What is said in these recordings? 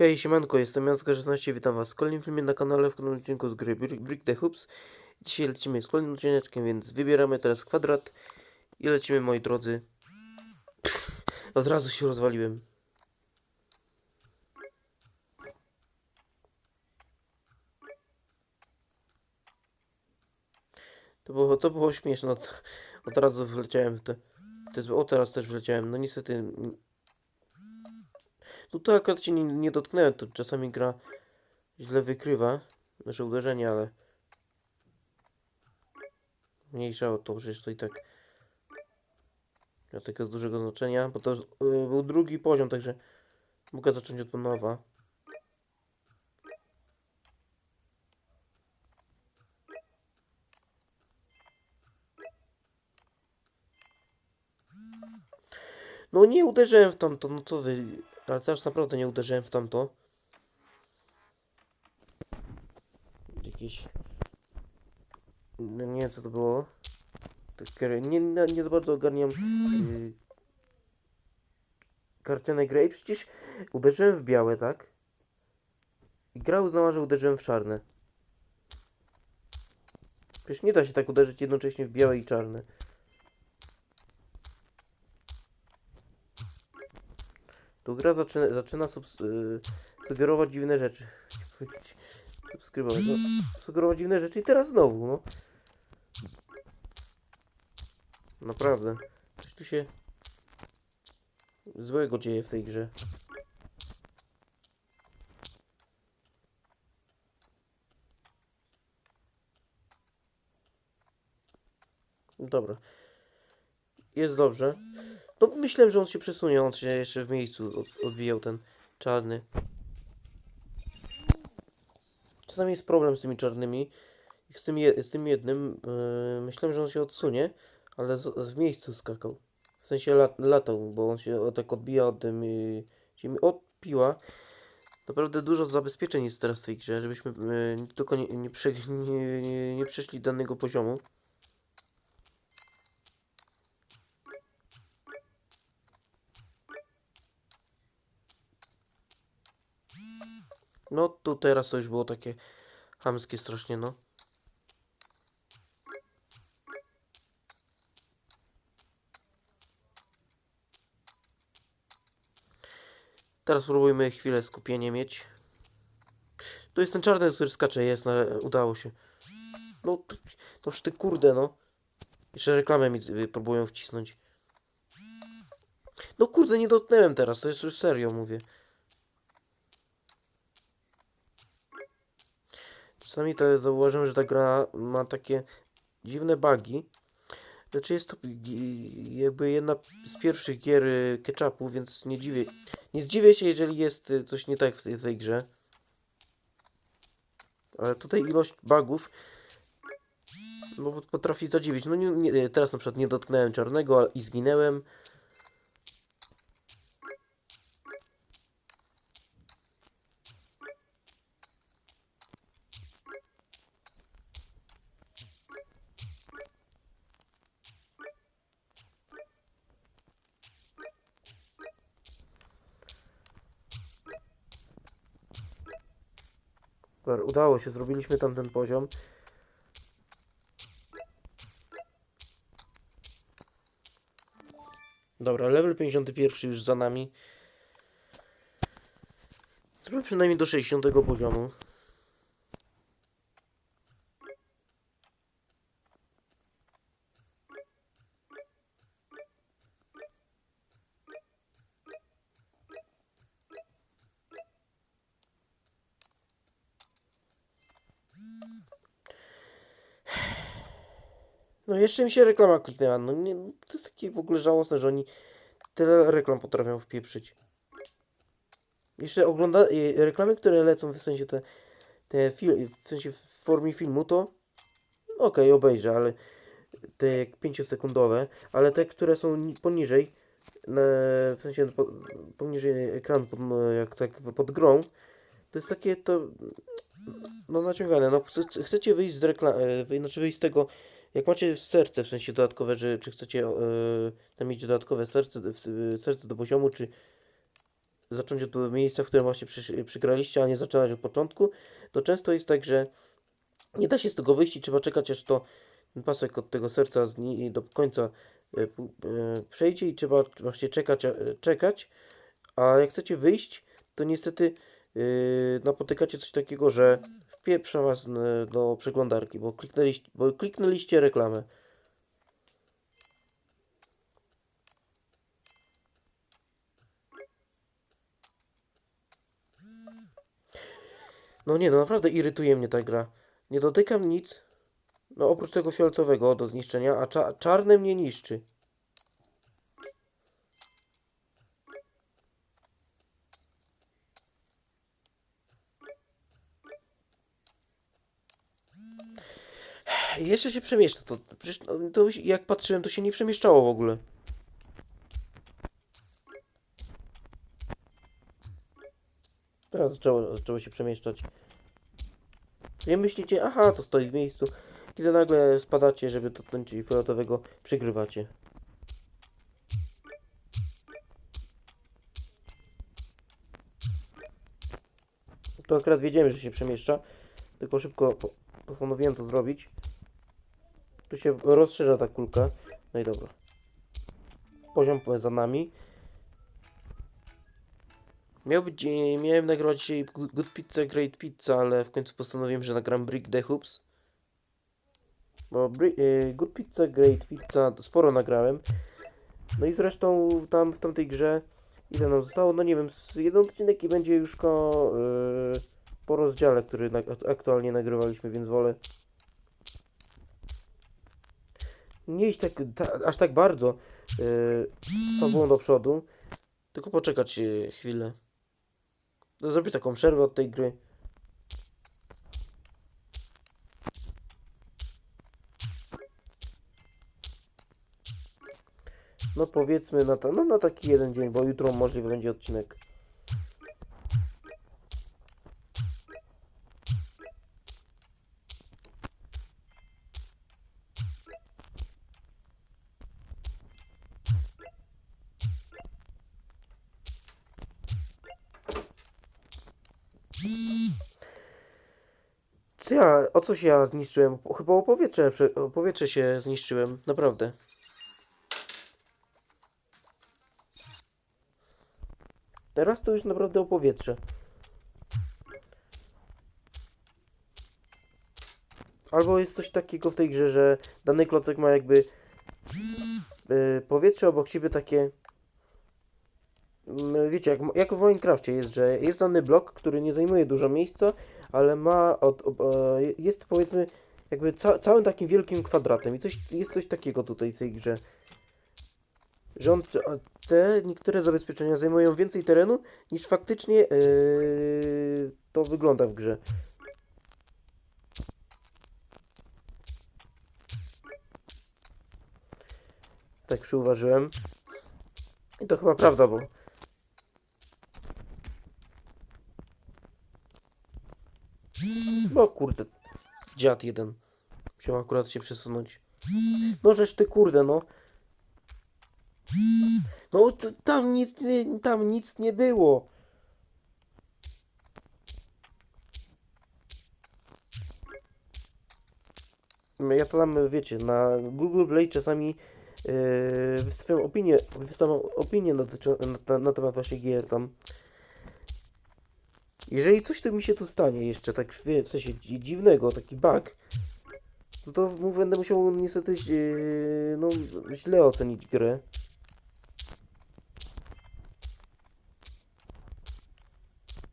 Hej, siemanko, jestem Jacka16, witam was w kolejnym filmie na kanale, w kolejnym odcinku z gry Brick, the Hoops. Dzisiaj lecimy z kolejnym odcineczkiem, więc wybieramy teraz kwadrat i lecimy, moi drodzy. Pff, od razu się rozwaliłem. To było, to było śmieszne, od, od razu wleciałem w te, te... O, teraz też wleciałem, no niestety... No to akurat nie, nie dotknąłem, to czasami gra źle wykrywa nasze uderzenie, ale mniejsza o to, przecież to i tak ma takiego dużego znaczenia, bo to y, był drugi poziom, także mogę zacząć od nowa. No nie uderzyłem w tamto, no co wy, ale teraz naprawdę nie uderzyłem w tamto. Jakieś... No nie wiem co to było. Nie, nie, nie za bardzo ogarniam yy, kartionej gry. I przecież uderzyłem w białe, tak? I gra uznała, że uderzyłem w czarne. Przecież nie da się tak uderzyć jednocześnie w białe i czarne. Tu gra zaczyna, zaczyna y, sugerować dziwne rzeczy. Subskrybować. No, sugerować dziwne rzeczy i teraz znowu, no. Naprawdę. Coś tu się złego dzieje w tej grze. Dobra. Jest dobrze. No myślałem, że on się przesunie, on się jeszcze w miejscu od, odbijał ten czarny. Czasami jest problem z tymi czarnymi. Z tym, je, z tym jednym yy, myślałem, że on się odsunie, ale z, w miejscu skakał. W sensie lat, latał, bo on się tak odbija od tym yy, ziemi. Odpiła. Naprawdę dużo zabezpieczeń jest teraz w tej grze, żebyśmy yy, tylko nie, nie, prze, nie, nie, nie przeszli danego poziomu. No tu teraz to już było takie chamskie strasznie, no. Teraz spróbujmy chwilę skupienie mieć. Tu jest ten czarny, który skacze, jest, no, udało się. No, toż ty kurde, no. Jeszcze reklamę mi z- próbują wcisnąć. No kurde, nie dotknąłem teraz, to jest już serio, mówię. Czasami to zauważyłem, że ta gra ma takie dziwne bugi. Znaczy jest to jakby jedna z pierwszych gier y, ketchupu, więc nie dziwię, nie zdziwię się, jeżeli jest y, coś nie tak w tej, tej grze. Ale tutaj ilość bugów no, pot- potrafi zadziwić. No nie, nie, teraz na przykład nie dotknąłem czarnego ale i zginęłem. Dobra, udało się, zrobiliśmy tam ten poziom. Dobra, level 51 już za nami. Zrobię przynajmniej do 60 poziomu. No jeszcze mi się reklama kliknęła. No nie, to jest takie w ogóle żałosne, że oni tyle reklam potrafią wpieprzyć. Jeszcze ogląda y, reklamy, które lecą w sensie te, te fil, w sensie w formie filmu, to okej, obejrzę, ale te jak 5-sekundowe, ale te, które są ni- poniżej, w sensie po, poniżej ekranu, pod, jak tak pod grą, to jest takie to no naciągane. No chce- chcecie wyjść z reklamy, znaczy wyjść z tego jak macie serce, w sensie dodatkowe, że czy chcecie e, tam mieć dodatkowe serce, w- serce do poziomu, czy zacząć od miejsca, w którym właśnie przy, przygraliście, a nie zaczynać od początku, to często jest tak, że nie da się z tego wyjść i trzeba czekać, aż to pasek od tego serca do końca pu- e, przejdzie i trzeba właśnie czekać, a- czekać, a jak chcecie wyjść, to niestety yy, napotykacie coś takiego, że wpieprza was do przeglądarki, bo kliknęliście, bo kliknęliście reklamę. No nie, no naprawdę irytuje mnie ta gra. Nie dotykam nic, no oprócz tego fioletowego do zniszczenia, a cza czarne mnie niszczy. Jeszcze się przemieszcza to. Przecież no, to jak patrzyłem, to się nie przemieszczało w ogóle. Teraz zaczęło, zaczęło się przemieszczać. Nie myślicie, aha, to stoi w miejscu. Kiedy nagle spadacie, żeby dotknąć fioletowego, przygrywacie. To akurat wiedziałem, że się przemieszcza, tylko szybko po postanowiłem to zrobić. Tu się rozszerza ta kulka. No i dobra. Poziom za nami. Miał być, miałem nagrywać dzisiaj Good Pizza, Great Pizza, ale w końcu postanowiłem, że nagram Brick the Hoops. Bo e, Good Pizza, Great Pizza sporo nagrałem. No i zresztą tam w tamtej grze ile nam zostało? No nie wiem, jeden odcinek i będzie już ko, e, po rozdziale, który na, aktualnie nagrywaliśmy, więc wolę nie iść tak, ta, aż tak bardzo e, z fabułą do przodu, tylko poczekać e, chwilę. No, Zrobię taką przerwę od tej gry. No powiedzmy na, ta, no, na taki jeden dzień, bo jutro możliwy będzie odcinek. Co o coś ja zniszczyłem? Chyba o powietrze, o powietrze się zniszczyłem, naprawdę. Teraz to już naprawdę o powietrze. Albo jest coś takiego w tej grze, że dany klocek ma jakby y, powietrze obok siebie takie. Mm, Wiecie, jak, jak w Minecrafcie jest, że jest dany blok, który nie zajmuje dużo miejsca, ale ma od, e, jest powiedzmy jakby ca całym takim wielkim kwadratem i coś, jest coś takiego tutaj w tej grze. Że te niektóre zabezpieczenia zajmują więcej terenu niż faktycznie yy, to wygląda w grze. Tak przyuważyłem. I to chyba prawda, bo No kurde, dziad jeden. Musiał akurat się przesunąć. No żeż ty kurde, no. No tam nic, tam nic nie było. Ja to tam, wiecie, na Google Play czasami yy, wystawiam opinię, wystawiam opinię na, na, na temat właśnie gier tam. Jeżeli coś to mi się tu stanie jeszcze, tak w sensie dzi- dziwnego, taki bug, no to mu będę musiał niestety yy, no, źle ocenić grę.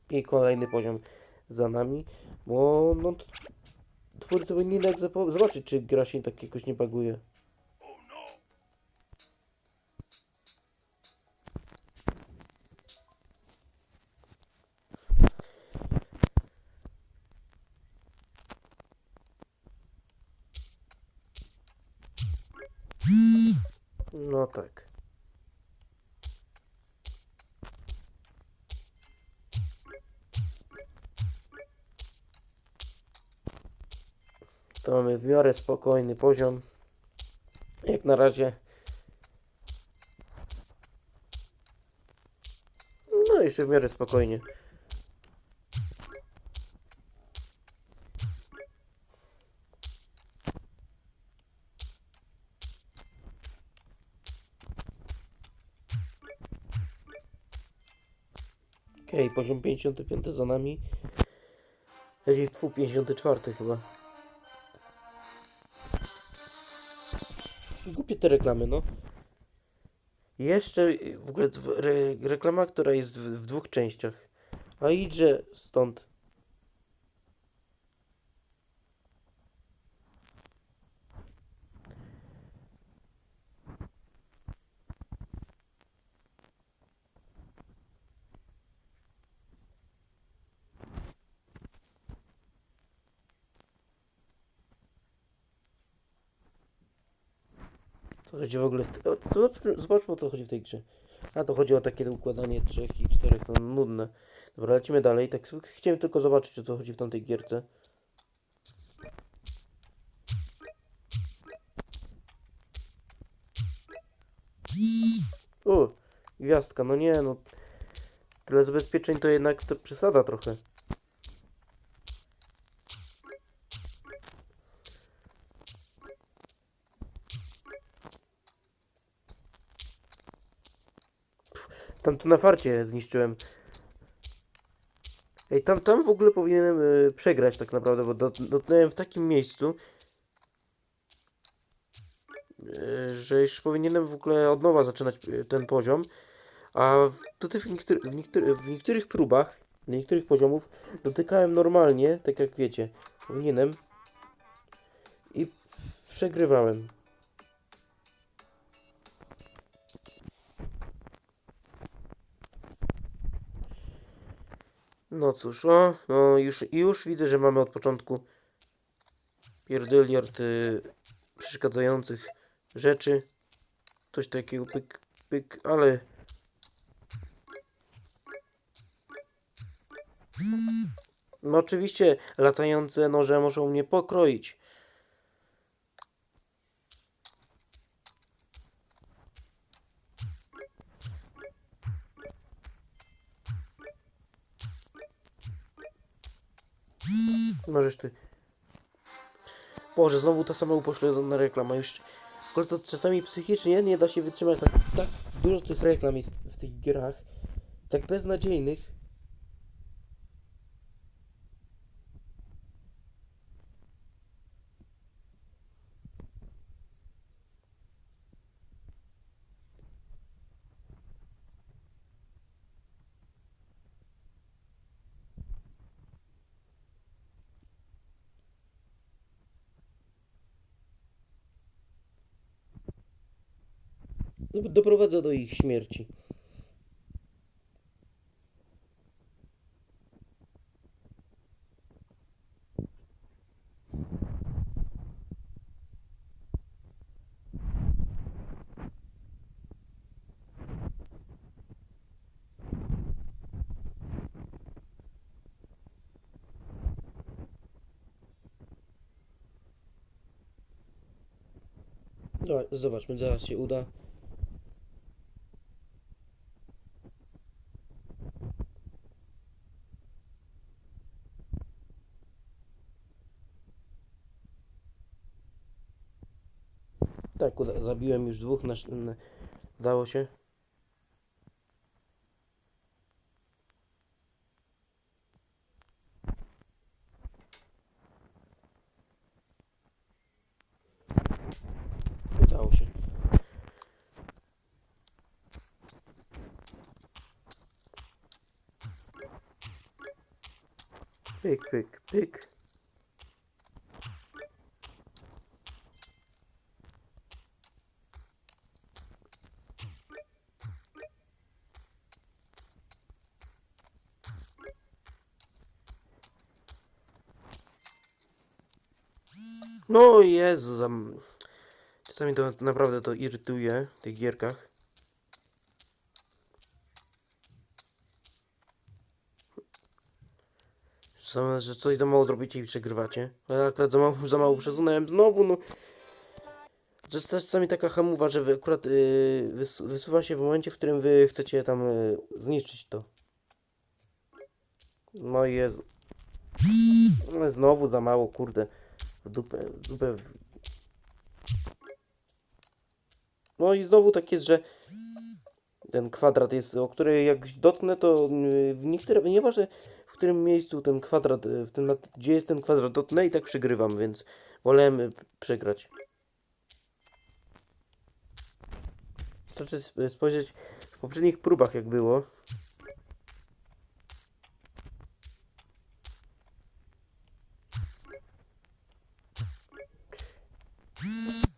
I kolejny poziom za nami, bo no twórcy powinni jednak zobaczyć, czy gra się tak jakoś nie baguje. Miarę spokojny poziom. Jak na razie. No jeszcze w miarę spokojnie. Okej, poziom 55 za nami. Raczej tfu, 54 chyba. Głupie te reklamy, no. Jeszcze w ogóle re, reklama, która jest w, w dwóch częściach. A idźże stąd. Co chodzi w ogóle w Zobaczmy, o co chodzi w tej grze. A to chodzi o takie układanie trzech i czterech, to nudne. Dobra, lecimy dalej. Tak chciałem tylko zobaczyć o co chodzi w tamtej gierce. O, gwiazdka, no nie, no. Tyle zabezpieczeń to jednak to przesada trochę. Tam to na farcie zniszczyłem. Ej, tam, tam w ogóle powinienem y, przegrać tak naprawdę, bo dot, dotknąłem w takim miejscu, y, że już powinienem w ogóle od nowa zaczynać y, ten poziom. A w, tutaj w, niektóry, w, niektóry, w niektórych próbach, niektórych poziomów dotykałem normalnie, tak jak wiecie, powinienem i przegrywałem. No cóż, o, no już, już widzę, że mamy od początku pierdyliard y, przeszkadzających rzeczy. Coś takiego pyk, pyk, ale... No oczywiście latające noże muszą mnie pokroić. Możesz ty. Boże, znowu ta sama upośledzona reklama. Już. Ogóle to czasami psychicznie nie da się wytrzymać. Tak, tak dużo tych reklam jest w tych grach. Tak beznadziejnych. Doprowadza do ich śmierci. Zobaczmy, zaraz się uda. Zabiłem już dwóch, nasz, n- udało się. Udało się. Pyk, pyk, pyk. No Jezu, zam... czasami to naprawdę to irytuje w tych gierkach. Że- Że coś za mało zrobicie i przegrywacie. A ja akurat za mało, za mało przesunąłem znowu, no. Że czasami taka hamowa, że wy akurat yy, wys, wysuwa się w momencie, w którym wy chcecie tam yy, zniszczyć to. No i Jezu. No, Znowu za mało, kurde. Dupę, dupę. W... No i znowu tak jest, że ten kwadrat jest, o który jak dotknę, to yy, w niektórych, nieważne w którym miejscu ten kwadrat, yy, w tym, gdzie jest ten kwadrat, dotknę i tak przegrywam, więc wolałem yy, przegrać. Wystarczy sp- spojrzeć w poprzednich próbach, jak było.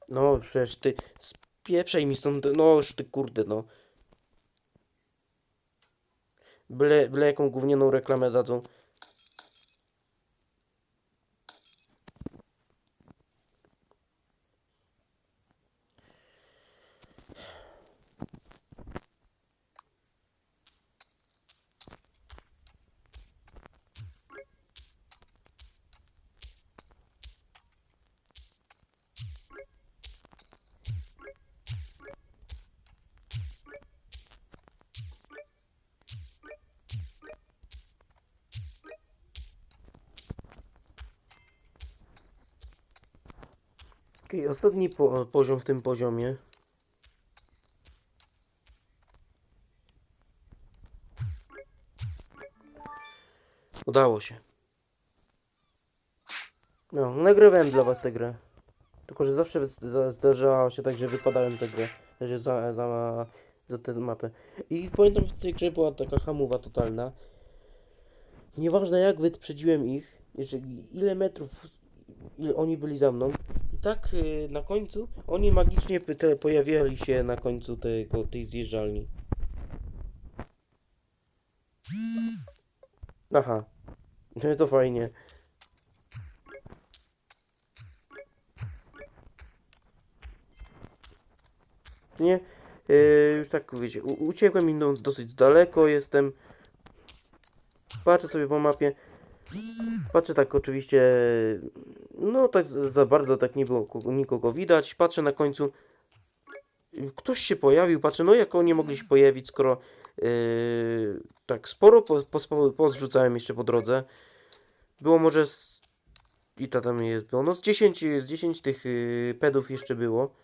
No, przecież ty spieprzaj mi stąd, no już ty kurde, no. Byle, byle jaką gównianą reklamę dadzą. Ostatni po, poziom w tym poziomie. Udało się. No, nagrywałem dla was tę grę. Tylko, że zawsze zda- zdarzało się tak, że wypadałem tę grę. Że za, za, za tę mapę. I pamiętam, że w tej grze była taka hamowa totalna. Nieważne jak wyprzedziłem ich, ile metrów ile oni byli za mną. I tak y, na końcu oni magicznie pojawiali się na końcu tego, tej zjeżdżalni. Aha. To fajnie. Nie, yy, już tak wiecie, uciekłem no, dosyć daleko, jestem. Patrzę sobie po mapie. Patrzę tak oczywiście, no tak za bardzo tak nie było kogo- nikogo widać. Patrzę na końcu, ktoś się pojawił, patrzę, no jak oni mogli się pojawić, skoro yy, tak sporo po, po, pozrzucałem jeszcze po drodze. Było może z, i ta tam jest, było, no z 10, z 10 tych yy, pedów jeszcze było.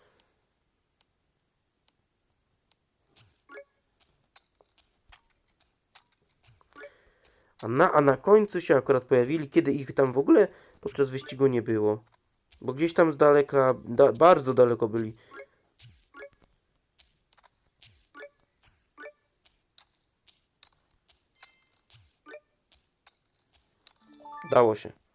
A na, a na końcu się akurat pojawili, kiedy ich tam w ogóle podczas wyścigu nie było. Bo gdzieś tam z daleka, da, bardzo daleko byli. Dało się.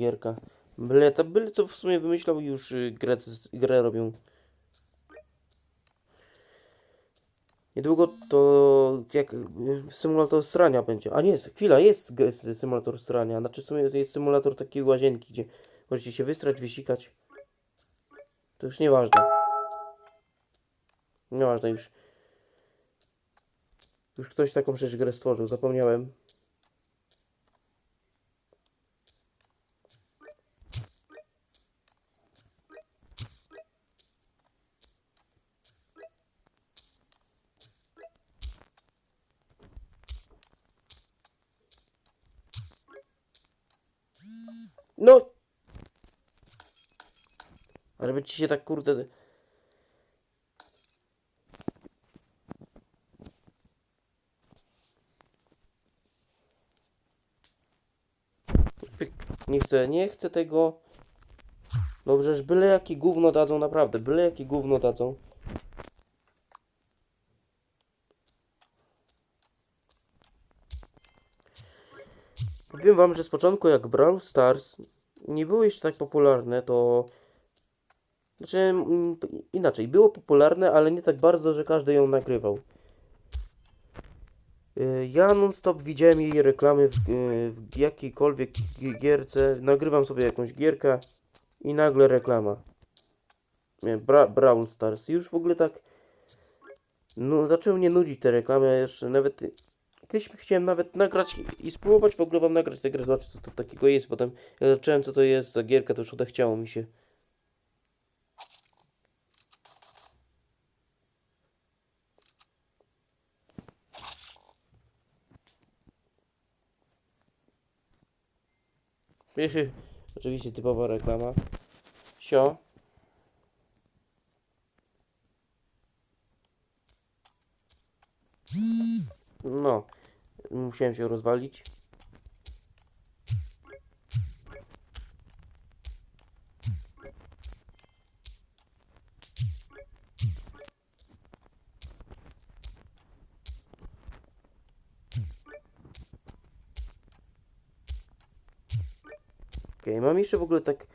Gierka. Byle, to byle co w sumie wymyślał już y, grę, grę robią. Niedługo to jak y, symulator srania będzie. A nie, chwila, jest symulator srania. Znaczy w sumie jest symulator takiej łazienki, gdzie możecie się wysrać, wysikać. To już nieważne. Nieważne już. Już ktoś taką przecież grę stworzył, zapomniałem. No! Ale by ci się tak kurde... Nie chcę, nie chcę tego. Dobrze, że byle jakie gówno dadzą, naprawdę, byle jakie gówno dadzą. Powiem wam, że z początku jak Brawl Stars nie było jeszcze tak popularne, to... Znaczy, mm, inaczej, było popularne, ale nie tak bardzo, że każdy ją nagrywał. Y, Ja non-stop widziałem jej reklamy w, y, w jakiejkolwiek gi- gierce. Nagrywam sobie jakąś gierkę i nagle reklama. Bra Brawl Stars. Już w ogóle tak. No, zaczęły mnie nudzić te reklamy. Ja jeszcze nawet. Kiedyś chciałem nawet nagrać i- spróbować w ogóle wam nagrać tę grę, zobaczyć co to takiego jest. Potem jak zacząłem co to jest za gierka, to już odechciało mi się. Oczywiście typowa reklama. Sio. No, musiałem się rozwalić. Mam jeszcze w ogóle tak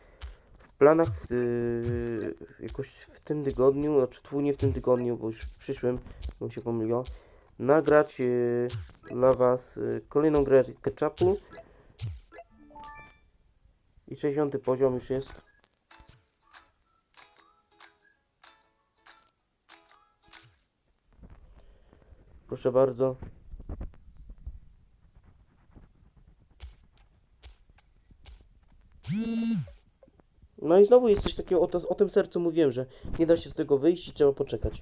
w planach w, yy, jakoś w tym tygodniu, znaczy twój nie w tym tygodniu, bo już w przyszłym, bo się pomyliło, nagrać yy, dla was yy, kolejną grę ketchupu. I 60 poziom już jest. Proszę bardzo. Znowu jest coś takiego, o, to, o tym sercu mówiłem, że nie da się z tego wyjść i trzeba poczekać.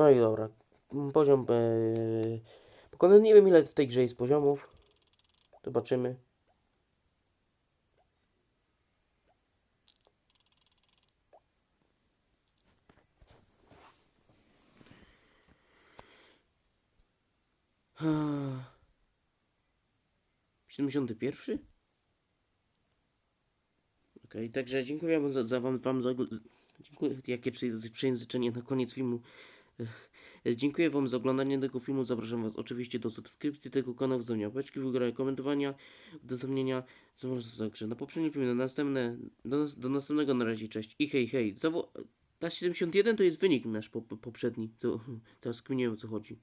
No i dobra. Poziom. Yy, pokonany nie wiem ile w tej grze jest poziomów. Zobaczymy. Siedemdziesiąty pierwszy? Okej, także dziękuję za, za wam, wam za, Dziękuję, jakie prze- przejęzyczenie na koniec filmu. Dziękuję Wam za oglądanie tego filmu. Zapraszam Was oczywiście do subskrypcji tego kanału, zostawienia łapeczki w górę, komentowania, udostępnienia. Zapraszam także na poprzedni film, na następne. Do, do następnego na razie, cześć i hej, hej. Zawo ta 71 to jest wynik nasz po, poprzedni. To, teraz kminiłem o co chodzi.